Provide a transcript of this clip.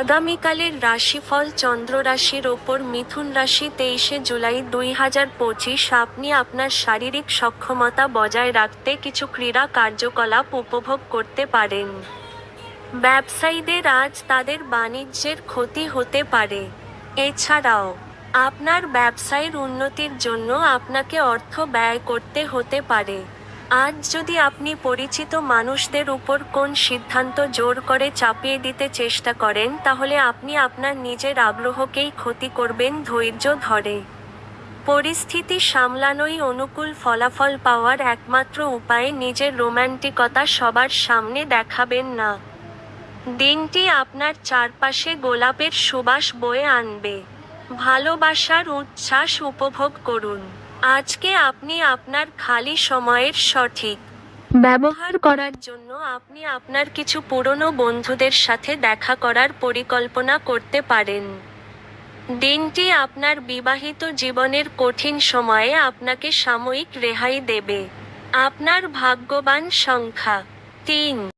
আগামীকালের রাশিফল চন্দ্র রাশির ওপর মিথুন রাশি তেইশে জুলাই দুই হাজার পঁচিশ। আপনি আপনার শারীরিক সক্ষমতা বজায় রাখতে কিছু ক্রীড়া কার্যকলাপ উপভোগ করতে পারেন। ব্যবসায়ীদের আজ তাদের বাণিজ্যের ক্ষতি হতে পারে। এছাড়াও, আপনার ব্যবসায়ের উন্নতির জন্য আপনাকে অর্থ ব্যয় করতে হতে পারে। আজ যদি আপনি পরিচিত মানুষদের উপর কোন সিদ্ধান্ত জোর করে চাপিয়ে দিতে চেষ্টা করেন, তাহলে আপনি আপনার নিজের আগ্রহকেই ক্ষতি করবেন ধৈর্য ধরে। পরিস্থিতি সামলানোই অনুকূল ফলাফল পাওয়ার একমাত্র উপায় নিজের রোম্যান্টিকতা সবার সামনে দেখাবেন না। দিনটি আপনার চারপাশে গোলাপের সুবাস বয়ে আনবে। ভালোবাসার উচ্ছ্বাস উপভোগ করুন। আজকে আপনি আপনার খালি সময়ের সঠিক ব্যবহার করার জন্য আপনি আপনার কিছু পুরনো বন্ধুদের সাথে দেখা করার পরিকল্পনা করতে পারেন। দিনটি আপনার বিবাহিত জীবনের কঠিন সময়ে আপনাকে সাময়িক রেহাই দেবে। আপনার ভাগ্যবান সংখ্যা। তিন।